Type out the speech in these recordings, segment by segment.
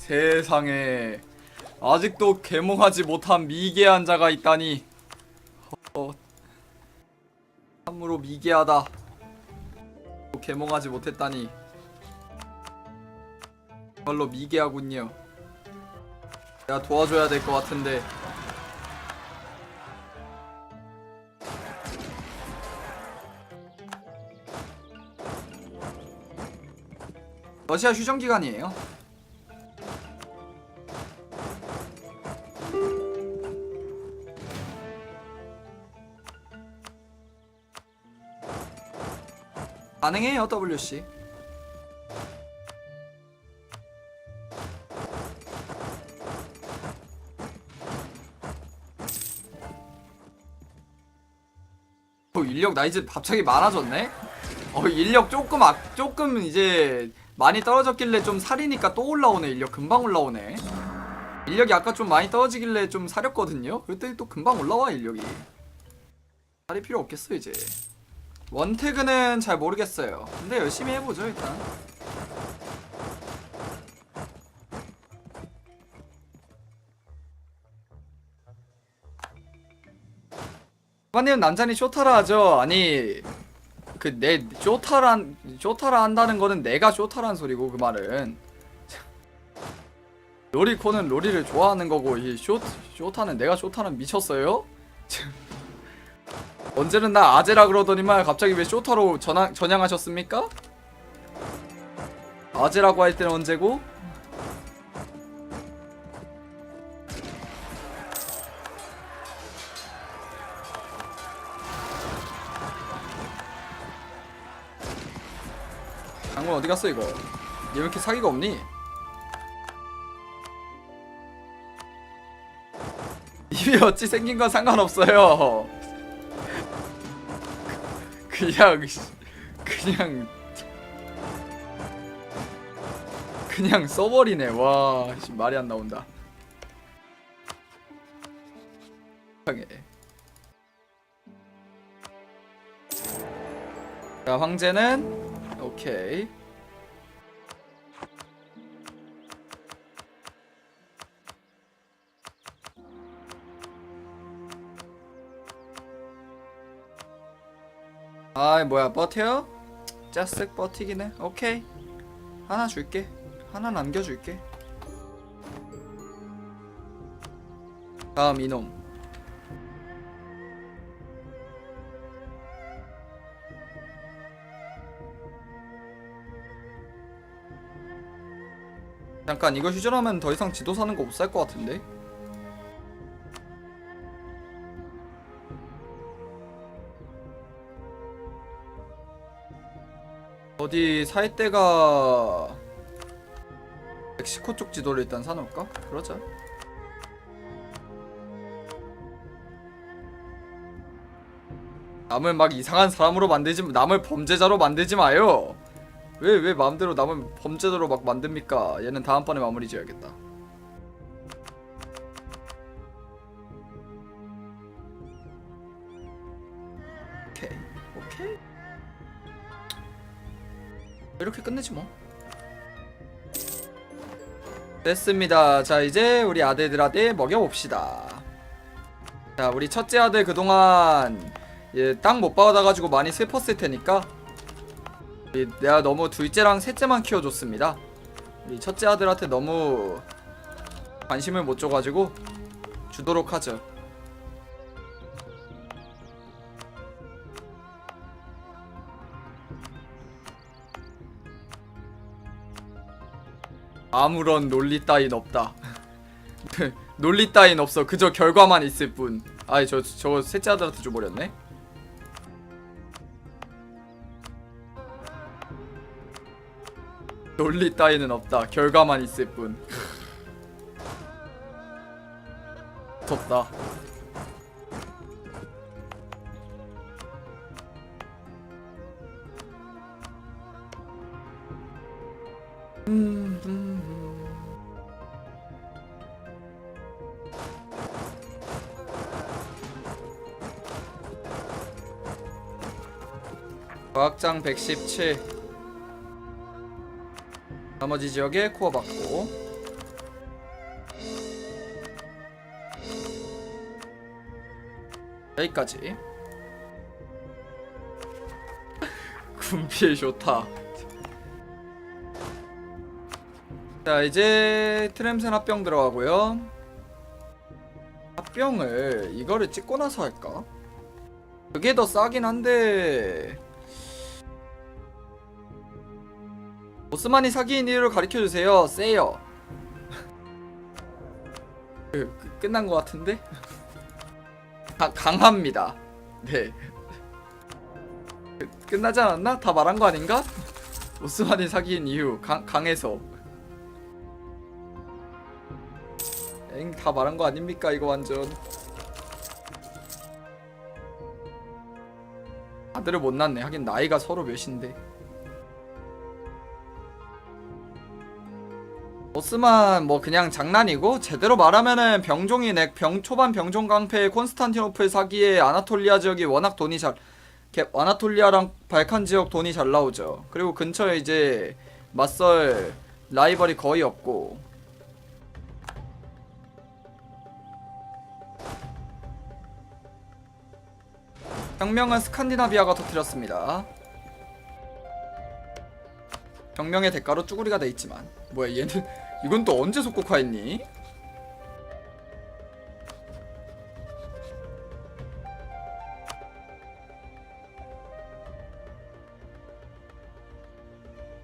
세상에. 아직도 개몽하지 못한 미개한 자가 있다니. 어, 참으로 미개하다. 개몽하지 못했다니. 정말로 미개하군요. 내가 도와줘야 될 것 같은데. 러시아 휴전 기간이에요. 가능해요, WC. 어, 인력 나 이제 갑자기 많아졌네? 어, 인력 조금 아, 조금 이제 많이 떨어졌길래 좀 살이니까 또 올라오네. 인력 금방 올라오네. 인력이 아까 좀 많이 떨어지길래 좀 사렸거든요. 그랬더니 또 금방 올라와 인력이. 살이 필요 없겠어 이제. 원태그는 잘 모르겠어요. 근데 열심히 해보죠 일단. 후반님 남자니 쇼타라 하죠. 아니 그 내 쇼타란 쇼타라 한다는 거는 내가 쇼타란 소리고 그 말은 로리코는 로리를 좋아하는 거고 이 쇼, 쇼타는 내가 쇼타는 미쳤어요? 언제는 나 아재라 그러더니만 갑자기 왜 쇼타로 전향, 전향하셨습니까? 아재라고 할 때는 언제고? 장군 어디 갔어 이거? 얘 왜 이렇게 사기가 없니? 입이 어찌 생긴 건 상관없어요. 그냥 그냥 그냥 써버리네. 와 씨, 말이 안 나온다. 자 황제는 오케이. 아이 뭐야 버텨? 짜쓱 버티기네 오케이. 하나 줄게. 하나 남겨줄게. 다음 이놈. 잠깐 이거 휴전하면 더 이상 지도 사는 거 못 살 것 같은데 어디 살 데가 멕시코 쪽 지도를 일단 사놓을까? 그러자. 남을 막 이상한 사람으로 만들지 남을 범죄자로 만들지 마요. 왜왜 마음대로 남을 범죄자로 막 만듭니까? 얘는 다음번에 마무리 지어야겠다. 이렇게 끝내지 뭐. 됐습니다. 자 이제 우리 아들들한테 먹여봅시다. 자 우리 첫째 아들 그동안 예, 땅못 받아가지고 많이 슬펐을 테니까 이, 내가 너무 둘째랑 셋째만 키워줬습니다. 우리 첫째 아들한테 너무 관심을 못 줘가지고 주도록 하죠. 아무런 논리 따윈 없다. 논리 따윈 없어. 그저 결과만 있을 뿐. 아이 저 저거 셋째 아들한테 줘버렸네. 논리 따위는 없다. 결과만 있을 뿐. 덥다. 확장 117 나머지 지역에 코어 받고. 여기까지. 군필 좋다. 자 이제 트램센 합병 들어가고요. 합병을 이거를 찍고 나서 할까? 그게 더 싸긴 한데. 오스만이 사기인 이유를 가르쳐주세요. 세요. 그, 그, 끝난 것 같은데? 가, 강합니다. 네. 그, 끝나지 않았나? 다 말한 거 아닌가? 오스만이 사기인 이유 강, 강해서. 엥 다 말한 거 아닙니까 이거 완전? 아들을 못 낳네. 하긴 나이가 서로 몇인데 오스만 뭐 그냥 장난이고 제대로 말하면은 병종이 넥 병 초반 병종 강패 콘스탄티노플 사기에 아나톨리아 지역이 워낙 돈이 잘 개- 아나톨리아랑 발칸 지역 돈이 잘 나오죠 그리고 근처에 이제 맞설 라이벌이 거의 없고 혁명은 스칸디나비아가 터뜨렸습니다. 혁명의 대가로 쭈구리가 돼 있지만 뭐야 얘는 이건 또 언제 속국화했니?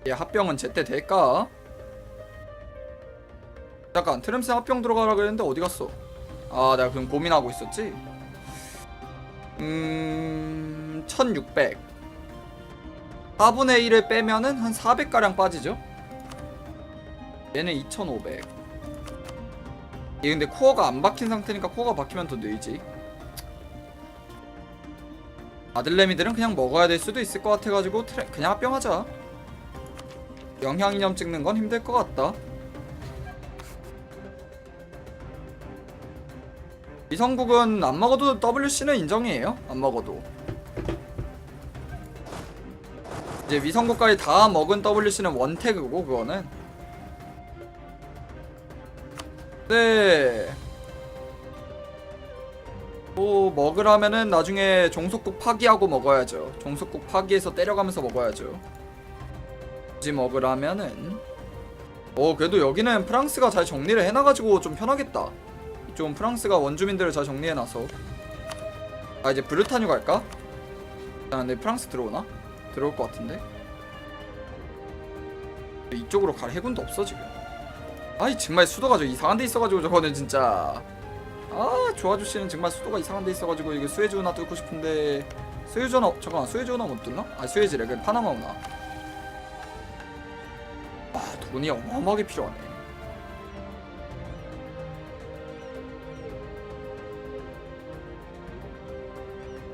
얘 합병은 제때 될까? 잠깐 트램스 합병 들어가라 그랬는데 어디 갔어? 아 내가 그럼 고민하고 있었지? 음... 1600 4분의 1을 빼면은 한 400가량 빠지죠? 얘는 2500 얘 근데 코어가 안 박힌 상태니까 코어가 박히면 더 늘지 아들내미들은 그냥 먹어야 될 수도 있을 것 같아가지고 트레... 그냥 합병하자 영향이념 찍는 건 힘들 것 같다 이성국은 안 먹어도 WC는 인정이에요. 안 먹어도. 이제 위성국까지 다 먹은 WC는 원태그고 그거는. 네. 뭐 먹으라면은 나중에 종속국 파기하고 먹어야죠. 종속국 파기해서 때려가면서 먹어야죠. 굳이 먹으라면은. 어 그래도 여기는 프랑스가 잘 정리를 해놔가지고 좀 편하겠다. 좀 프랑스가 원주민들을 잘 정리해놔서 아 이제 브르타뉴 갈까? 아 근데 프랑스 들어오나? 들어올 것 같은데? 이쪽으로 갈 해군도 없어 지금. 아이 정말 수도가 저 이상한 데 있어가지고 저거는 진짜. 아 조아주씨는 정말 수도가 이상한 데 있어가지고 이거 수에즈 운하 뚫고 싶은데. 수에즈 운하 잠깐만 수에즈 운하 못 뚫나? 아 수에즈래. 그 파나마 운하 아 돈이 어마어마하게 필요하네.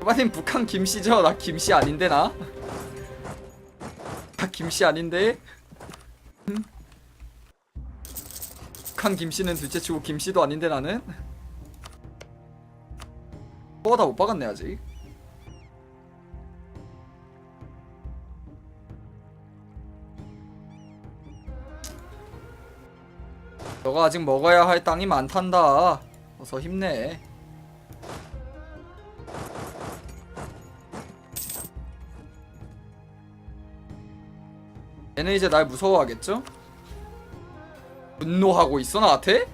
오바님 북한 김씨죠? 나 김씨 아닌데 나? 나 김씨 아닌데? 응? 북한 김씨는 둘째치고 김씨도 아닌데 나는? 뭐가 다못 박았네 아직 너가 아직 먹어야 할 땅이 많단다 어서 힘내 얘는 이제 날 무서워하겠죠? 분노하고 있어 나한테?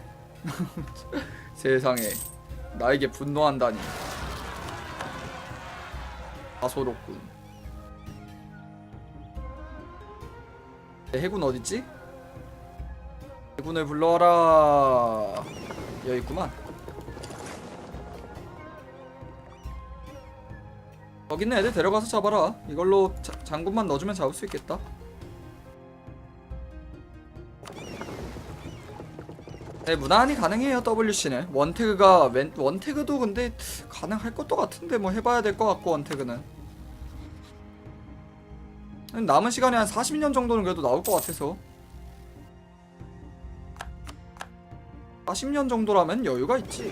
세상에 나에게 분노한다니 다소롭군 내 해군 어딨지? 해군을 불러와라 여기 있구만 거기 있는 애들 데려가서 잡아라 이걸로 자, 장군만 넣어주면 잡을 수 있겠다 네, 무난히 가능해요 WC는. 원태그가 웬, 원태그도 근데 가능할 것도 같은데 뭐 해봐야 될 것 같고 원태그는. 남은 시간에 한 40년 정도는 그래도 나올 것 같아서. 40년 정도라면 여유가 있지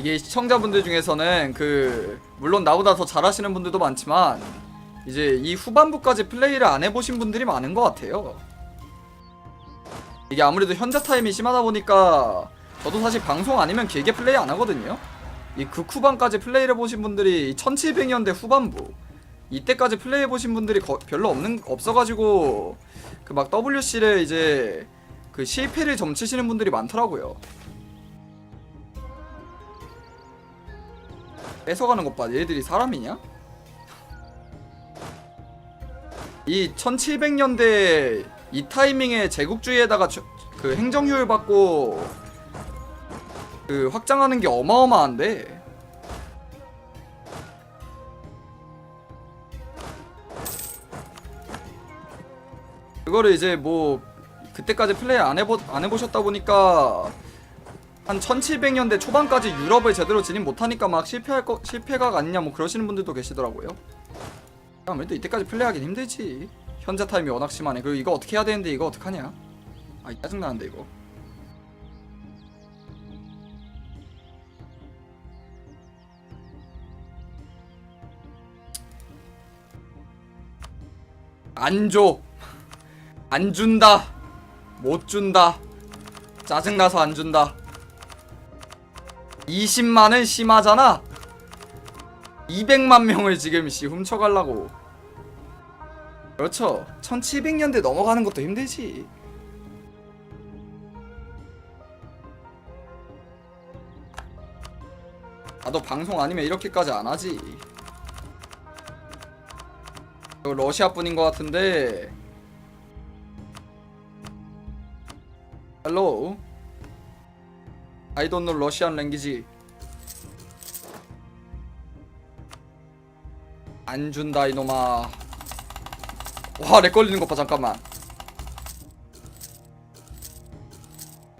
이게 시청자분들 중에서는 그 물론 나보다 더 잘하시는 분들도 많지만 이제 이 후반부까지 플레이를 안 해보신 분들이 많은 것 같아요. 이게 아무래도 현자 타임이 심하다 보니까 저도 사실 방송 아니면 길게 플레이 안 하거든요. 이 극후반까지 플레이를 해보신 분들이 1700년대 후반부 이때까지 플레이해 보신 분들이 거- 별로 없는 없어가지고 그 막 WC를 이제 그 실패를 점치시는 분들이 많더라고요. 뺏어가는 것 봐. 얘들이 사람이냐? 이 1700년대 이 타이밍에 제국주의에다가 저- 그 행정 효율 받고 그 확장하는 게 어마어마한데 그거를 이제 뭐 그때까지 플레이 안 해보 안 해보셨다 보니까 한 1700년대 초반까지 유럽을 제대로 진입 못하니까 막 실패할 거 실패가 아니냐 뭐 그러시는 분들도 계시더라고요. 아무래도 이때까지 플레이하긴 힘들지. 현자 타임이 워낙 심하네. 그리고 이거 어떻게 해야 되는데 이거 어떡하냐? 아 짜증 나는데 이거. 안 줘. 안 준다. 못 준다. 짜증나서 안 준다. 20만은 심하잖아. 200만 명을 지금 씨 훔쳐가려고. 그렇죠. 1700년대 넘어가는 것도 힘들지. 나도 방송 아니면 이렇게까지 안 하지. 러시아 분인 것 같은데. Hello. I don't know Russian. 안 준다 이놈아. 와, 렉 걸리는 것 봐. 잠깐만.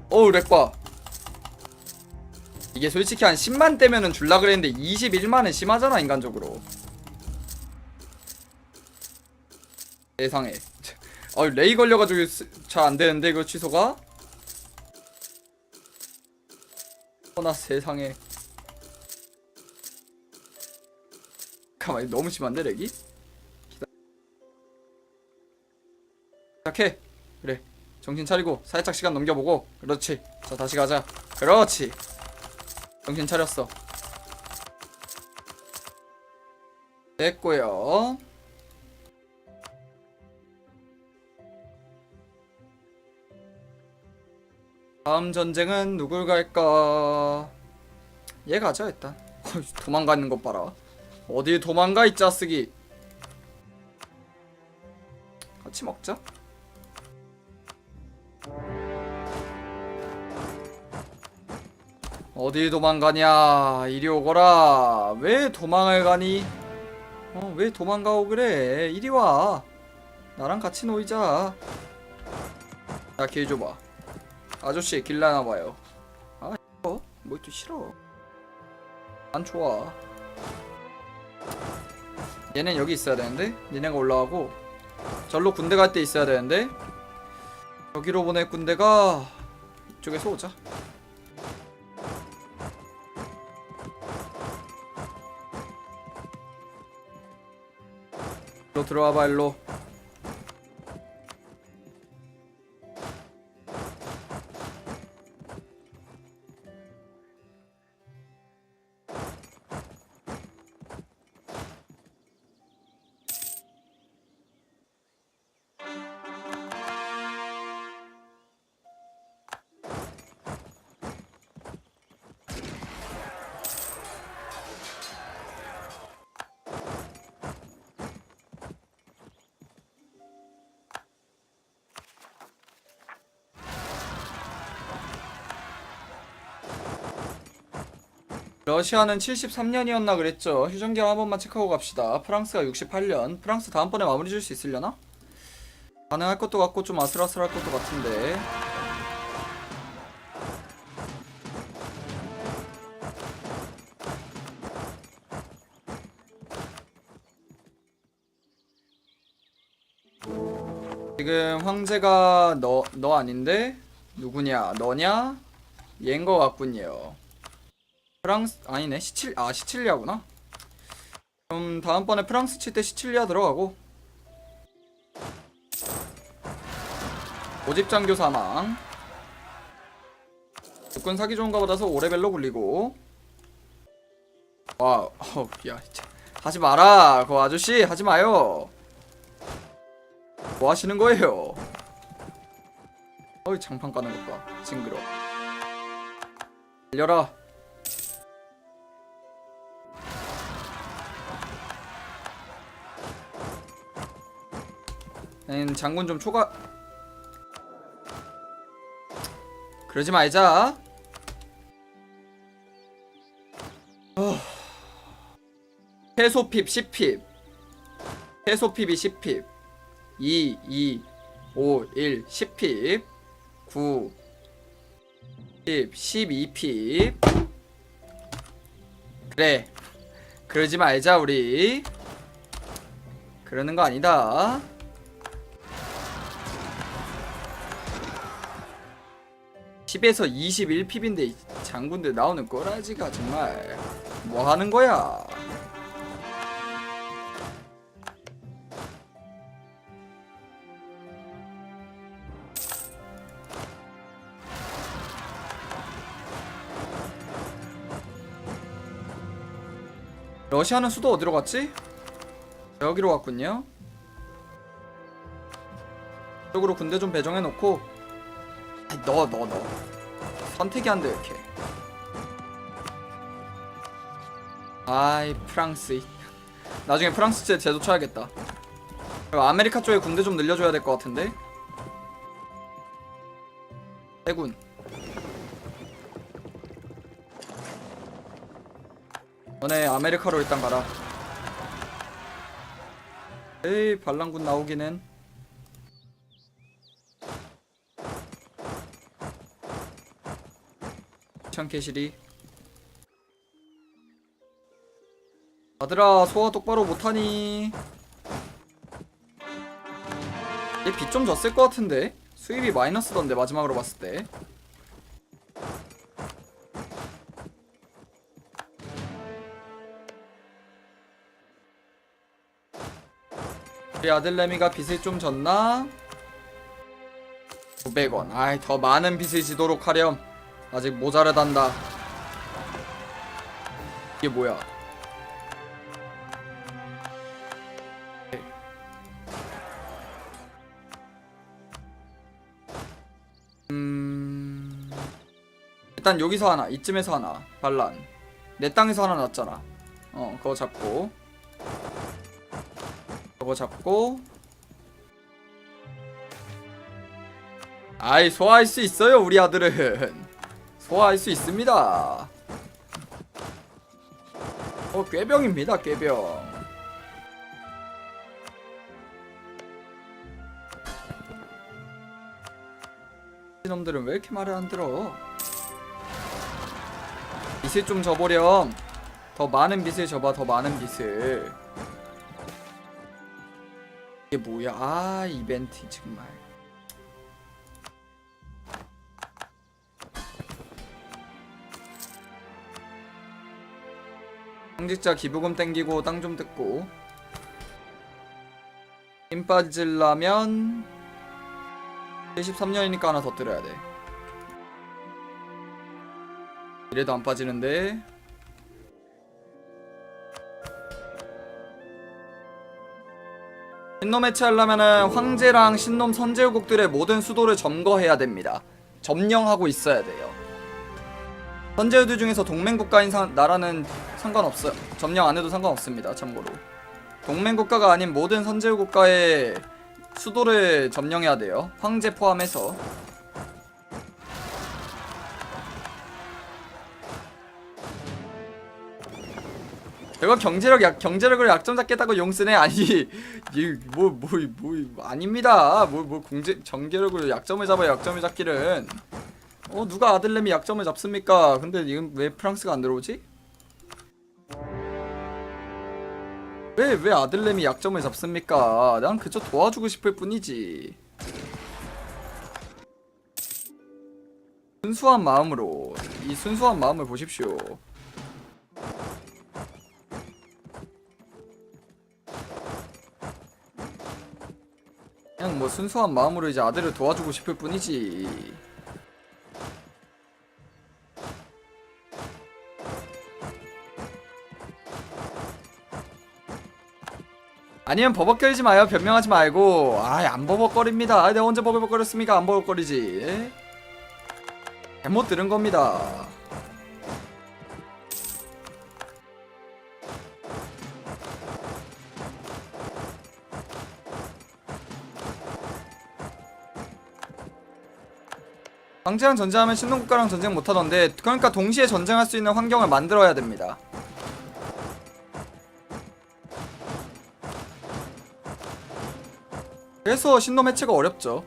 어우, 렉 봐. 이게 솔직히 한 10만 대면은 줄라 그랬는데 21만은 심하잖아, 인간적으로. 세상에. 어, 레이 걸려가지고 잘 안 되는데, 그 취소가? 어나 세상에. 가만히 너무 심한데, 렉이? 기다... 시작해. 그래. 정신 차리고 살짝 시간 넘겨보고. 그렇지. 자, 다시 가자. 그렇지. 정신 차렸어. 됐고요. 다음 전쟁은 누굴 갈까? 얘 가자 일단. 도망가는 것 봐라. 어딜 도망가 이 짜쓰기. 같이 먹자. 어딜 도망가냐? 이리 오거라. 왜 도망을 가니? 어, 왜 도망가고 그래? 이리 와. 나랑 같이 놀자. 나길 줘봐. 아저씨 길 나나봐요. 아, 어? 뭐또 싫어. 안 좋아. 얘는 여기 있어야 되는데? 얘네가 올라가고 절로 군대 갈 때 있어야 되는데 여기로 보낼 군대가 이쪽에서 오자. 일로 들어와봐 일로 러시아는 73년이었나 그랬죠. 휴전기를 한 번만 체크하고 갑시다. 프랑스가 68년. 프랑스 다음번에 마무리 줄 수 있으려나? 가능할 것도 같고 좀 아슬아슬할 것도 같은데. 지금 황제가 너, 너 아닌데? 누구냐? 너냐? 얘인 거 같군요. 프랑스 아니네 시칠 아 시칠리아구나. 그럼 다음번에 프랑스 칠 때 시칠리아 들어가고 오집장교 사망 육군 사기 좋은가 보다서 5레벨로 굴리고 와, 어, 야. 하지 마라, 그 아저씨 하지 마요. 뭐 하시는 거예요? 어이 장판 까는 것 봐, 징그러. 열려라. 음, 장군 좀 초과. 그러지 말자. 해소핍 10핍. 해소핍이 10핍. 2 2 5 1 10핍. 9 10 12핍. 그래. 그러지 말자 우리. 그러는 거 아니다 (10에서 21핍인데 장군들 나오는 꼬라지가 정말 뭐 하는 거야 러시아는 수도 어디로 갔지? 여기로 갔군요. 쪽으로 군대 좀 배정해 놓고 넣어 넣어 넣어 선택이 안 돼 이렇게. 아이 프랑스 나중에 프랑스 제 제도 쳐야겠다. 아메리카 쪽에 군대 좀 늘려줘야 될 것 같은데. 해군. 너네 아메리카로 일단 가라. 에이 반란군 나오기는. 청캐시리. 아들아 소화 똑바로 못하니. 얘 빚 좀 졌을 것 같은데 수입이 마이너스던데 마지막으로 봤을 때. 우리 아들 레미가 빚을 좀 졌나? 900원. 아이, 더 많은 빚을 지도록 하렴. 아직 모자르단다. 이게 뭐야? 음... 일단 여기서 하나, 이쯤에서 하나, 반란. 내 땅에서 하나 났잖아. 어, 그거 잡고. 저거 잡고 아이 소화할 수 있어요 우리 아들은 소화할 수 있습니다. 어 꾀병입니다 꾀병. 이놈들은 왜 이렇게 말을 안 들어? 빚을 좀 져보렴. 더 많은 빚을 져봐 더 많은 빚을. 이게 뭐야? 아 이벤트 정말. 성직자 기부금 땡기고 땅 좀 뜯고 힘 빠질라면 73년이니까 하나 더 들어야 돼. 이래도 안 빠지는데 신놈 해체하려면은 황제랑 신놈 선제국들의 모든 수도를 점거해야 됩니다. 점령하고 있어야 돼요. 선제우들 중에서 동맹국가인 사- 나라는 상관없어요. 점령 안 해도 상관없습니다. 참고로. 동맹국가가 아닌 모든 선제우 국가의 수도를 점령해야 돼요. 황제 포함해서. 내가 경제력 약 경제력을 약점 잡겠다고 용 쓰네 아니 뭐뭐뭐 뭐, 뭐, 아닙니다 뭐뭐 공제 경제력을 약점을 잡아야 약점을 잡기는 어 누가 아들내미 약점을 잡습니까? 근데 이건 왜 프랑스가 안 들어오지? 왜 왜 아들내미 약점을 잡습니까? 난 그저 도와주고 싶을 뿐이지. 순수한 마음으로 이 순수한 마음을 보십시오. 그냥 뭐 순수한 마음으로 이제 아들을 도와주고 싶을 뿐이지. 아니면 버벅거리지 마요. 변명하지 말고. 아이, 안 버벅거립니다. 아, 내가 언제 버벅거렸습니까? 안 버벅거리지. 잘못 들은 겁니다. 황제랑 전쟁하면 신동국가랑 전쟁 못하던데 그러니까 동시에 전쟁할 수 있는 환경을 만들어야 됩니다. 그래서 신놈 해체가 어렵죠.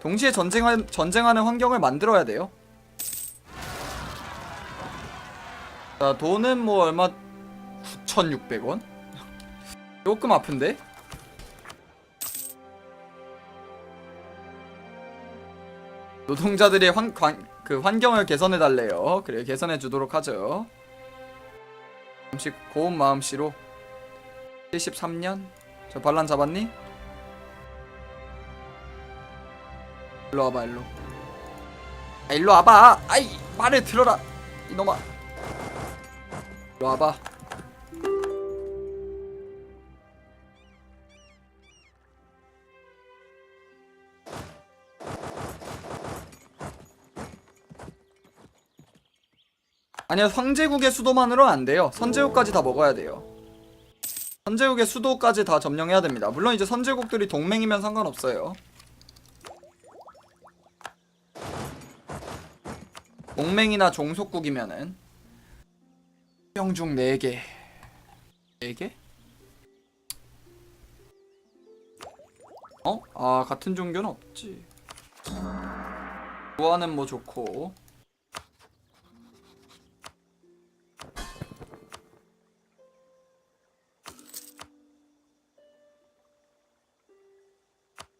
동시에 전쟁하, 전쟁하는 환경을 만들어야 돼요. 자, 돈은 뭐 얼마 9,600원? 조금 아픈데? 노동자들의 환, 관, 그 환경을 개선해 달래요. 그래 개선해 주도록 하죠. 잠시 고운 마음씨로 73년 저 반란 잡았니? 일로 와봐 일로. 아 일로 와봐. 아이 말을 들어라 이놈아. 일로 와봐. 아니요 황제국의 수도만으로는 안 돼요 선제국까지 다 먹어야 돼요 선제국의 수도까지 다 점령해야 됩니다 물론 이제 선제국들이 동맹이면 상관없어요 동맹이나 종속국이면은 병중 4개 4개? 어? 아 같은 종교는 없지 좋아하는 뭐 좋고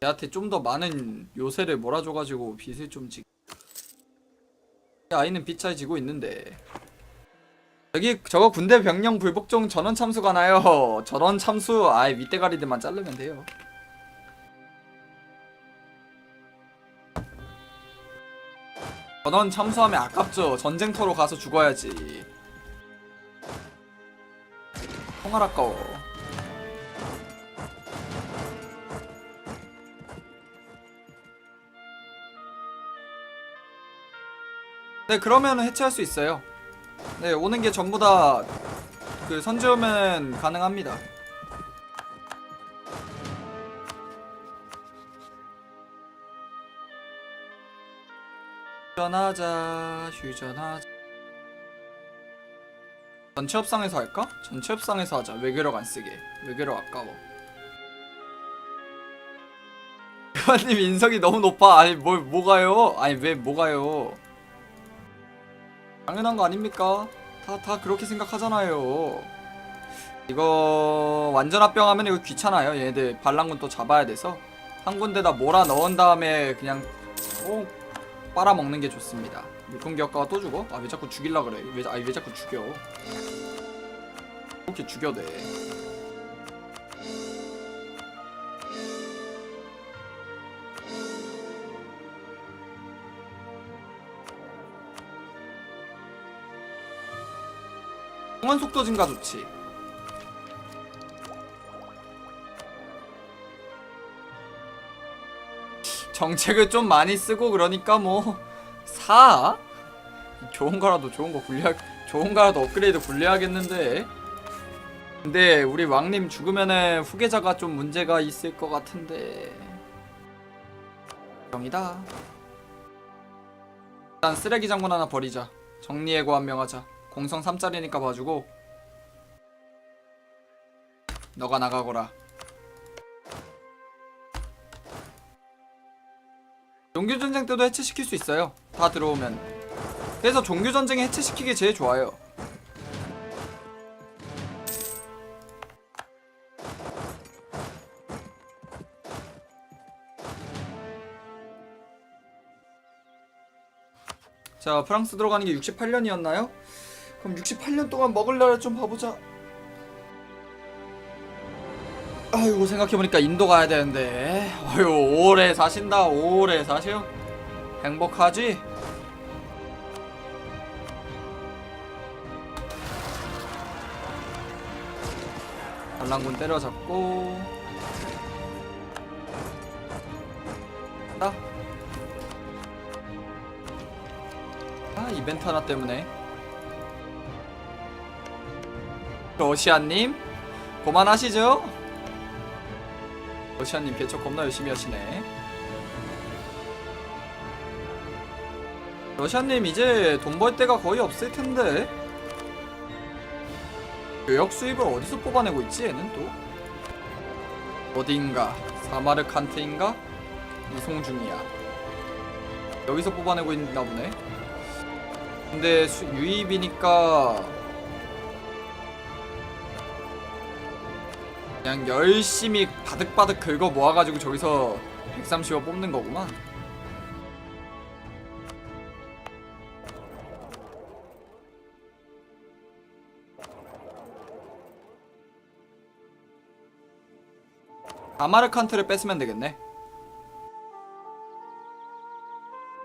얘한테 좀 더 많은 요새를 몰아줘가지고 빚을 좀 지. 아이는 빚잘 지고 있는데. 여기 저거 군대 병령 불복종 전원 참수가 나요. 전원 참수 아예 윗대가리들만 자르면 돼요. 전원 참수하면 아깝죠. 전쟁터로 가서 죽어야지. 총알 아까워. 네 그러면 해체할 수 있어요. 네 오는 게 전부 다 그 선지오면 가능합니다. 휴전하자 휴전하자. 전체 협상에서 할까? 전체 협상에서 하자. 외교력 안 쓰게. 외교력 아까워. 교관님 인성이 너무 높아. 아니 뭘 뭐가요? 아니 왜 뭐가요 당연한 거 아닙니까? 다, 다 그렇게 생각하잖아요. 이거 완전 합병하면 이거 귀찮아요. 얘네들 반란군 또 잡아야 돼서 한 군데다 몰아 넣은 다음에 그냥 꼭 빨아먹는 게 좋습니다. 공격가가 또 죽어? 아 왜 자꾸 죽일라 그래? 왜, 아 왜 자꾸 죽여? 그렇게 죽여대. 통원 속도 증가 좋지. 정책을 좀 많이 쓰고 그러니까 뭐 사? 좋은 거라도 좋은 거 굴려 좋은 거라도 업그레이드 굴려야겠는데. 근데 우리 왕님 죽으면은 후계자가 좀 문제가 있을 것 같은데. 정이다. 일단 쓰레기 장군 하나 버리자. 정리해고 한 명 하자. 공성 3짜리니까 봐주고. 너가 나가거라. 종교전쟁 때도 해체시킬 수 있어요. 다 들어오면. 그래서 종교전쟁에 해체시키기 제일 좋아요. 자 프랑스 들어가는 게 68년이었나요? 그럼 68년 동안 먹을 나라 좀 봐보자. 아이고 생각해보니까 인도 가야 되는데 어휴 오래 사신다 오래 사셔 행복하지? 반란군 때려잡고 나. 아 이벤트 하나 때문에 러시아님 그만하시죠. 러시아님 개척 겁나 열심히 하시네. 러시아님 이제 돈 벌 데가 거의 없을 텐데. 교역 수입을 어디서 뽑아내고 있지 얘는 또? 어딘가? 사마르칸트인가? 이송 중이야. 여기서 뽑아내고 있나 보네. 근데 수, 유입이니까 그냥 열심히 바득바득 긁어 모아가지고 저기서 130원 뽑는 거구만 아마르칸트를 뺐으면 되겠네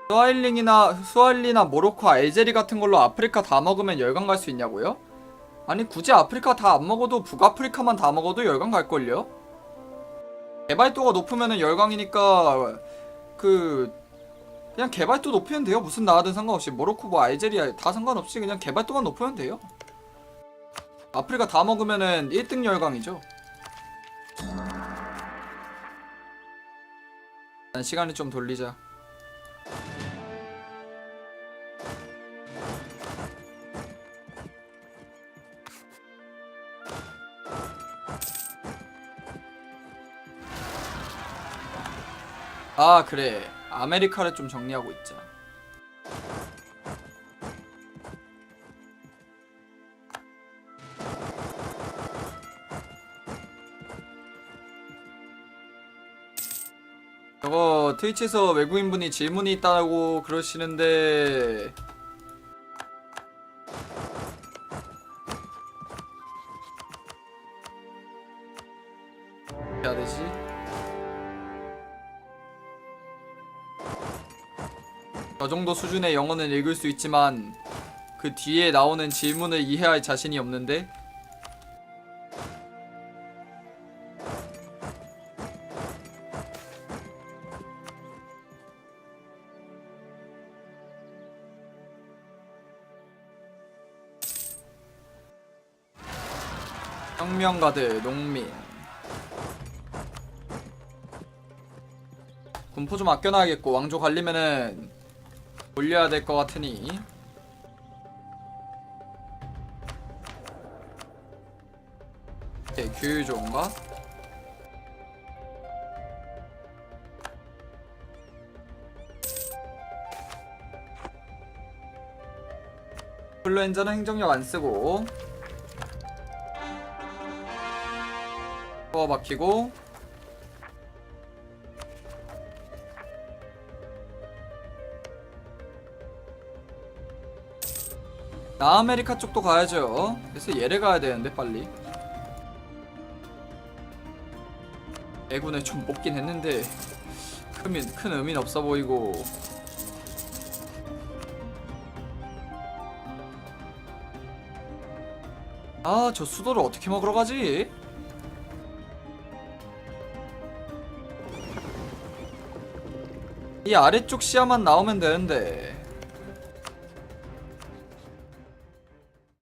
스와일링이나 스와일리나 모로코 알제리 같은 걸로 아프리카 다 먹으면 열강 갈 수 있냐고요? 아니 굳이 아프리카 다 안 먹어도 북아프리카만 다 먹어도 열강 갈걸요? 개발도가 높으면은 열강이니까 그 그냥 개발도 높이면 돼요. 무슨 나라든 상관없이. 모로코 뭐 알제리아 다 상관없이 그냥 개발도만 높으면 돼요. 아프리카 다 먹으면은 1등 열강이죠. 난 시간을 좀 돌리자 아 그래. 아메리카를 좀 정리하고 있자. 저거 트위치에서 외국인분이 질문이 있다고 그러시는데 정도 수준의 영어는 읽을 수 있지만 그 뒤에 나오는 질문을 이해할 자신이 없는데? 혁명가들, 농민. 군포 좀 아껴놔야겠고 왕조 갈리면은 올려야 될 것 같으니. 오케이 규율 좋은가? 플루엔자는 행정력 안 쓰고. 퍼 박히고 나아메리카 쪽도 가야죠. 그래서 얘를 가야 되는데 빨리. 애군을 좀 뽑긴 했는데 큰, 의- 큰 의미는 없어 보이고 아 저 수도를 어떻게 먹으러 가지? 이 아래쪽 시야만 나오면 되는데